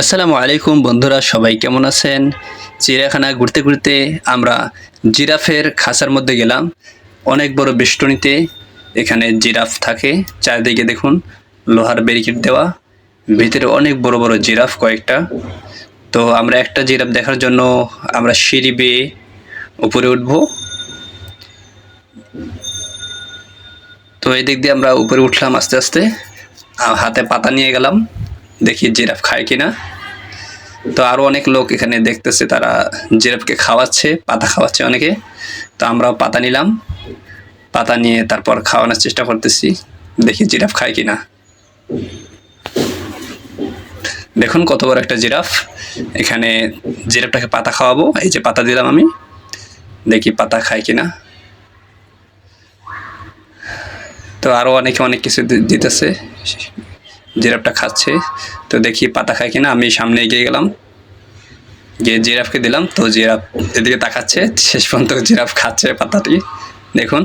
আসসালামু আলাইকুম বন্ধুরা, সবাই কেমন আছেন? চিড়িয়াখানা ঘুরতে ঘুরতে আমরা জিরাফের খাঁচার মধ্যে গেলাম। অনেক বড় বেষ্টনীতে এখানে জিরাফ থাকে। চারিদিকে দেখুন, লোহার ব্যারিকেড দেওয়া। ভিতরে অনেক বড় বড় জিরাফ কয়েকটা। তো আমরা একটা জিরাফ দেখার জন্য আমরা সিঁড়ি বেয়ে উপরে উঠব। তো এই দিক দিয়ে আমরা উপরে উঠলাম আস্তে আস্তে। হাতে পাতা নিয়ে গেলাম। দেখি জিরাফ খায় কিনা। তো আরও অনেক লোক এখানে দেখতেছে, তারা জিরাফকে খাওয়াচ্ছে, পাতা খাওয়াচ্ছে অনেকে। তো আমরাও পাতা নিলাম। পাতা নিয়ে তারপর খাওয়ানোর চেষ্টা করতেছি, দেখি জিরাফ খায় কিনা। দেখুন কত বড় একটা জিরাফ। এখানে জিরাফটাকে পাতা খাওয়াবো, এই যে পাতা দিলাম আমি। দেখি পাতা খায় কিনা। তো আরও অনেকে অনেক কিছু দিতেছে। জিরাফটা খাচ্ছে। তো দেখি পাতা খায় কিনা, আমি সামনে এগিয়ে গেলাম। গিয়ে জিরাফকে দিলাম, তো জিরাফ এদিকে তাকাচ্ছে, শেষ পর্যন্ত জিরাফ খাচ্ছে পাতাটি। দেখুন,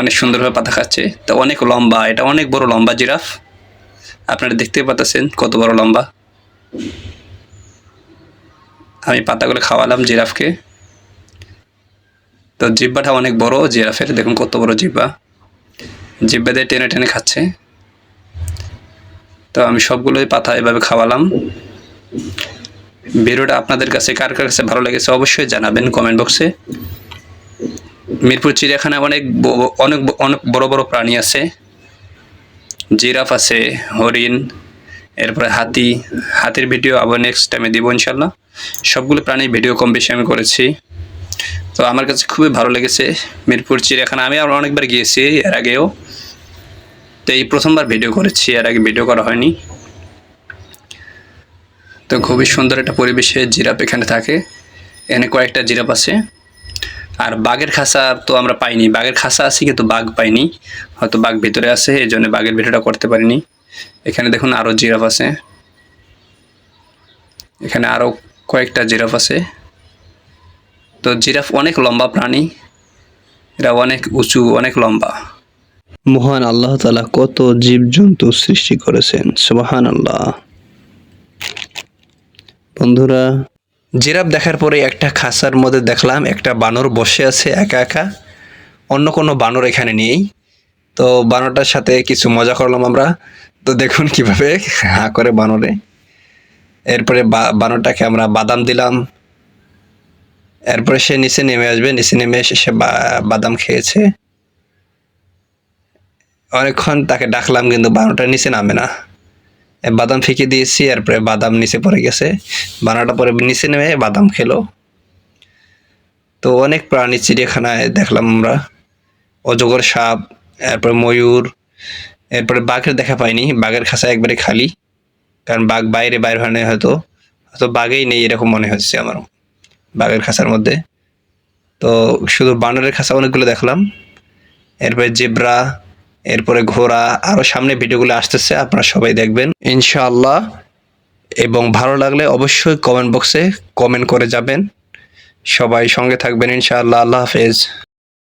অনেক সুন্দরভাবে পাতা খাচ্ছে। তো অনেক লম্বা, এটা অনেক বড় লম্বা জিরাফ। আপনারা দেখতেই পাতাছেন কত বড় লম্বা। আমি পাতাগুলো খাওয়ালাম জিরাফকে। তো জিব্বাটা অনেক বড় জিরাফের, দেখুন কত বড় জিব্বা জিব্বা দিয়ে টেনে টেনে খাচ্ছে। তো আমি সবগুলোই পাতা এভাবে খাওয়ালাম। ভিডিওটা আপনাদের কাছে কার কার কাছে ভালো লেগেছে অবশ্যই জানাবেন কমেন্ট বক্সে মিরপুর চিড়িয়াখানায় অনেক অনেক অনেক বড় বড় প্রাণী আছে। জিরাফ আছে, হরিণ, এরপরে হাতি। হাতির ভিডিও আবার নেক্সট টাইমে দিব ইনশাল্লাহ সবগুলো প্রাণীর ভিডিও কম বেশি আমি করেছি। তো আমার কাছে খুবই ভালো লেগেছে মিরপুর চিড়িয়াখানা। আমি আর অনেকবার গিয়েছি এর আগেও। তো এই প্রথমবার ভিডিও করেছি, এর আগে ভিডিও করা হয়নি। তো খুবই সুন্দর একটা পরিবেশে জিরাফ এখানে থাকে। এখানে কয়েকটা জিরাফ আছে। আর বাঘের খাঁচা তো আমরা পাইনি। বাঘের খাসা আছে, কিন্তু বাঘ পাইনি। হয়তো বাঘ ভিতরে আছে, এই জন্য বাঘের ভিডিওটা করতে পারিনি। এখানে দেখুন আরও জিরাফ আছে। এখানে আরও কয়েকটা জিরাফ আছে। তো জিরাফ অনেক লম্বা প্রাণী। এরা অনেক উঁচু, অনেক লম্বা। মহান আল্লাহ তালা কত জীবজন্তু সৃষ্টি করেছেন সুবাহান আল্লাহ বন্ধুরা, জিরাফ দেখার পরে একটা খাসার মধ্যে দেখলাম, একটা বানর বসে আছে একা একা, অন্য কোনো বানর এখানে নেই। তো বানরটার সাথে কিছু মজা করলাম আমরা। তো দেখুন কীভাবে, হা করে বানরে। এরপরে বানরটাকে আমরা বাদাম দিলাম। এরপরে সে নিচে নেমে আসবে, নিচে নেমে এসে সে বাদাম খেয়েছে। অনেকক্ষণ তাকে ডাকলাম, কিন্তু বানরটা নিচে নামে না। বাদাম ফেঁকে দিয়েছি, এরপরে বাদাম নিচে পড়ে গেছে। বানাটা পরে নিচে নেমে বাদাম খেলো। তো অনেক প্রাণী চিড়িয়াখানায় দেখলাম আমরা। অজগর সাপ, এরপরে ময়ূর, এরপরে বাঘের দেখা পাইনি। বাঘের খাঁচা একবারে খালি, কারণ বাঘ বাইরে বাইরে হয় না হয়তো। হয়তো বাঘেই নেই এরকম মনে হচ্ছে আমার বাঘের খাঁচার মধ্যে। তো শুধু বানরের খাঁচা অনেকগুলো দেখলাম। এরপরে জেব্রা এরপরে ঘোরা আরও সামনে ভিডিওগুলো আসতেছে, আপনারা সবাই দেখবেন। ইনশাআল্লাহ। এবং ভালো লাগলে অবশ্যই কমেন্ট বক্সে কমেন্ট করে যাবেন। সবাই সঙ্গে থাকবেন ইনশাআল্লাহ। আল্লাহ হাফেজ।